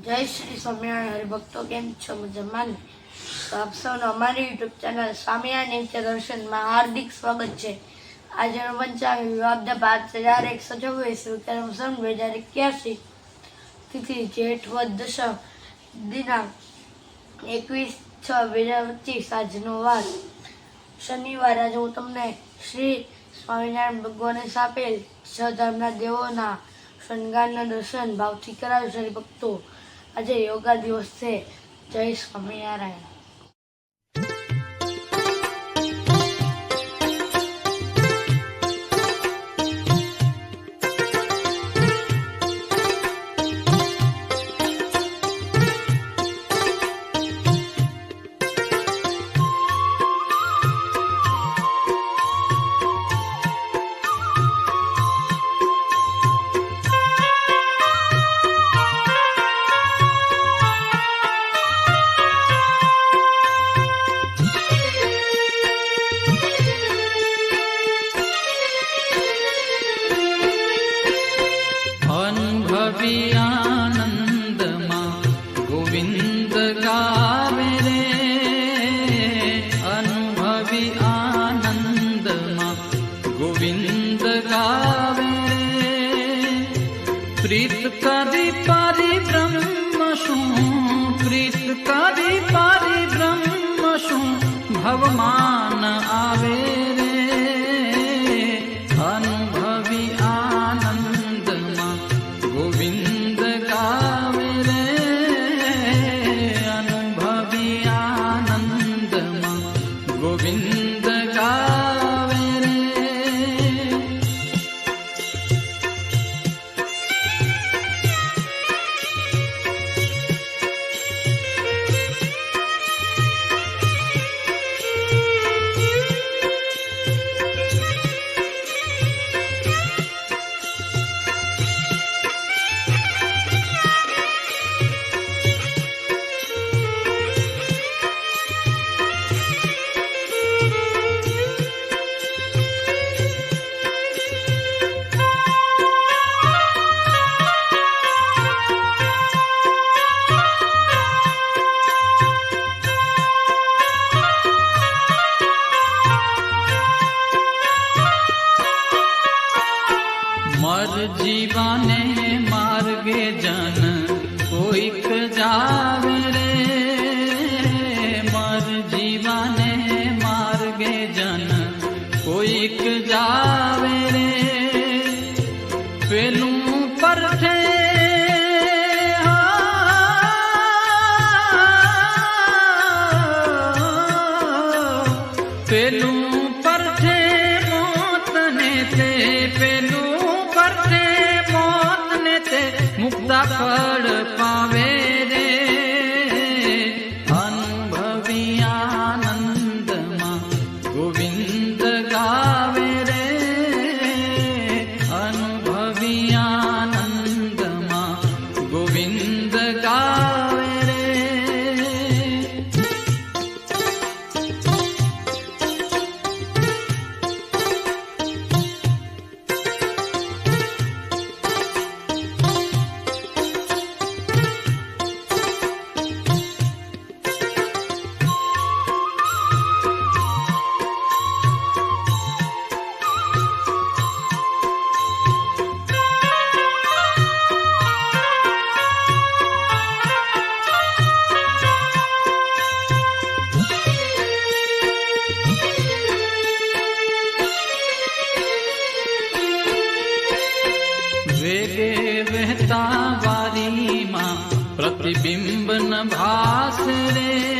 જય શ્રી સ્વામિનારાયણ હરિભક્તો, કેમ છો મજામાં? ને તો આપ સૌનું અમારી યુટ્યુબ ચેનલ સ્વામિનારાયણ નિત્ય દર્શનમાં હાર્દિક સ્વાગત છે. આજે પંચાવી વિવાદ પાંચ હજાર એકસો ચોવીસ વિક્રમ સન બે હજાર એક્યાસી તિથિ જેઠ વદ દશમ દિનાંક એકવીસ છ બે હજાર પચીસ આજનો વાર. શનિવાર આજે હું તમને શ્રી સ્વામિનારાયણ ભગવાને સ્થાપેલ છ ધર્મના દેવોના શણગારના દર્શન ભાવથી કરાવ્યું છે ભક્તો આજે યોગા દિવસ છે. જય સ્વામિનારાયણ. ભવમાન આવે. પેલું પરઠે મોતને તે પેલું પરઠે મોતને તે મુક્તા પડ પાવે प्रतिबिम्ब बिम्बन भासरे।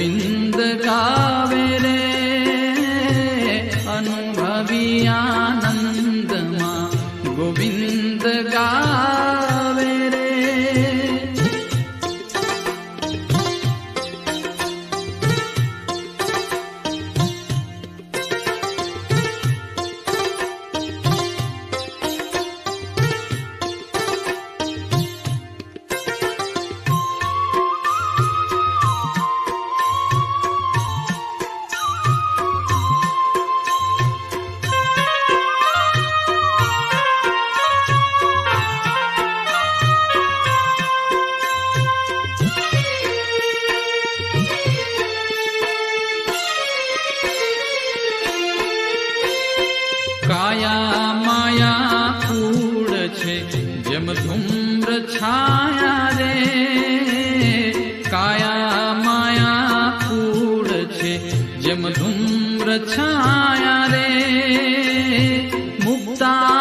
ગોવિંદ ગાવે રે અનુભવી ધૂમ્ર છાયા રે મુક્તાનંદ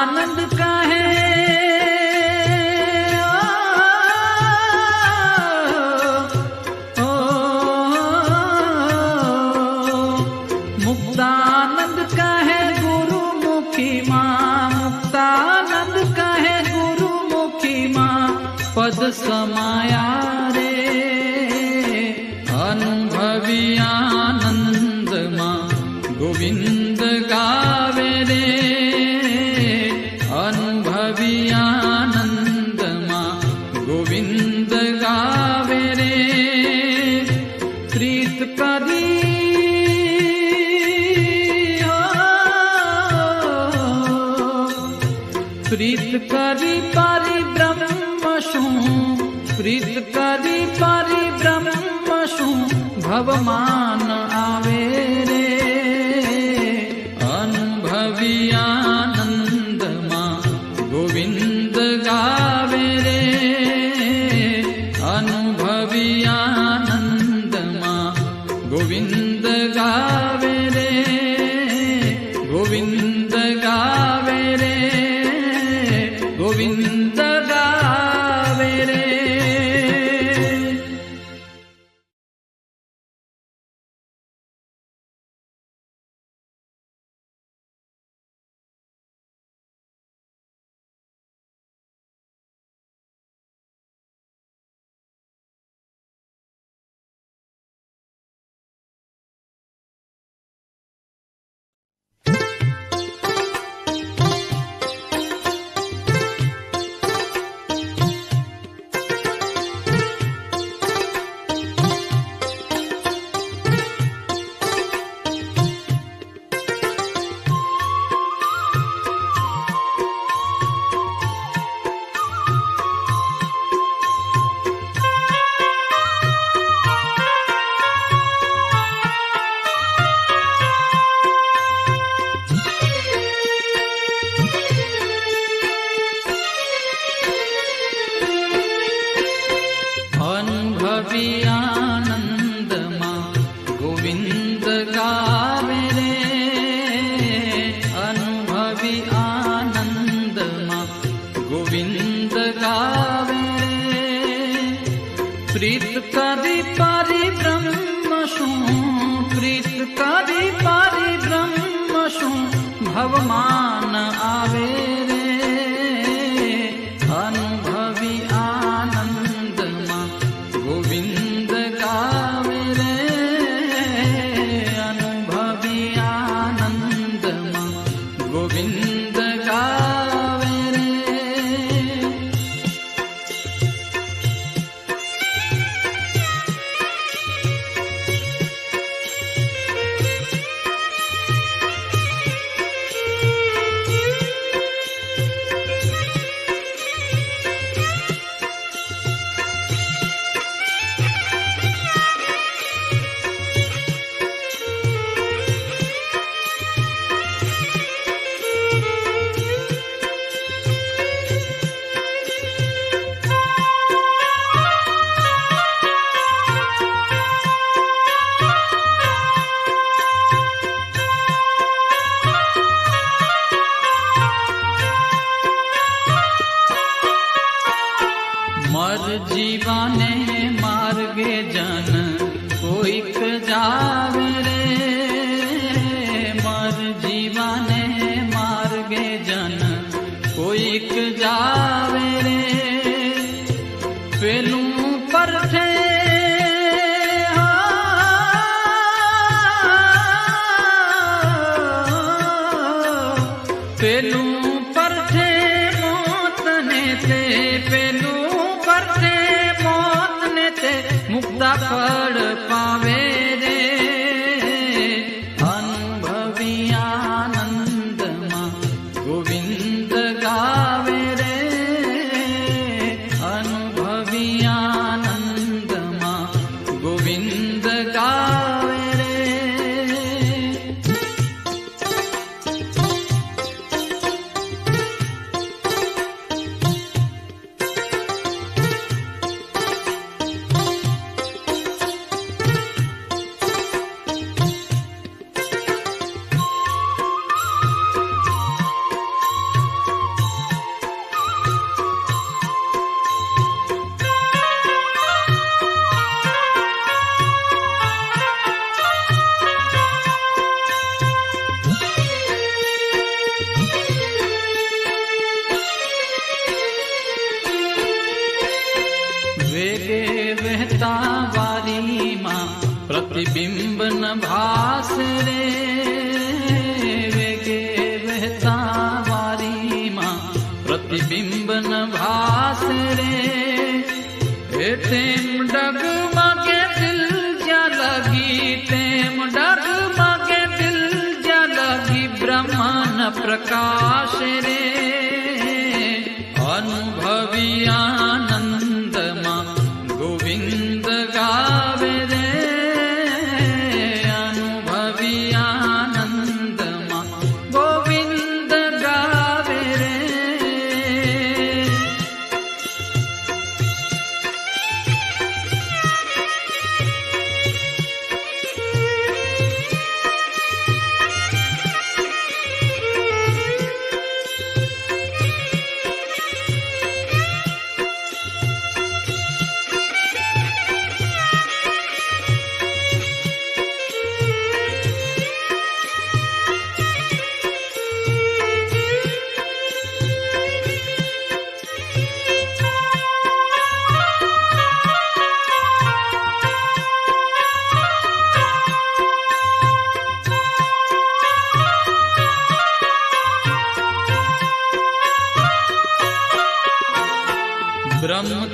गोविन्द गावे रे अनुभवियानन्दमा गोविन्द गावे रे प्रीतपदी प्रीत करी पारी ब्रह्म शू प्रीत करी पारी ब्रह्म प्रीत कदि परिब्रह्मसु प्रीत कदि परिब्रह्मसु भवमा डगमा कदगीते डगमा केति जगी ब्रह्मण प्रकाशरे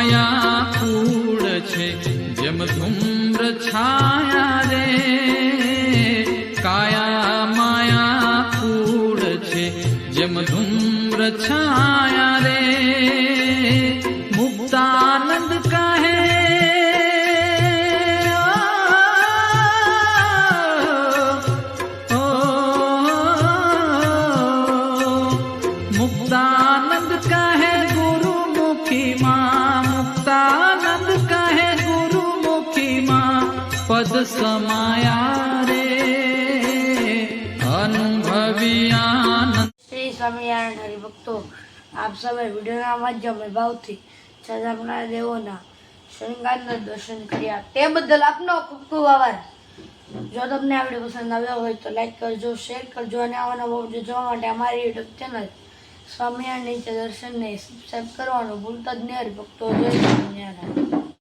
માયા કૂડ છે જેમ ધુમ્ર છા સમાયા રે, અનુભવી આનંદ. શ્રી સ્વામિનારાયણ હરિભક્તો, આપ સૌએ વિડીયોના માધ્યમે ભાવથી સજામના દેવોના શ્રૃંગારના દર્શન કર્યા. તે બદલ આપનો ખૂબ ખૂબ આભાર. જો તમને આ વીડિયો પસંદ આવ્યો હોય તો લાઈક કરજો, શેર કરજો અને આવાના બહુ જોવા માટે અમારી યુટ્યુબ ચેનલ સ્વામિનારાયણ નીચે દર્શનને સબસ્ક્રાઈબ કરવાનું ભૂલતા જ નહીં હરિભક્તો. જય સ્વામિનારાયણ.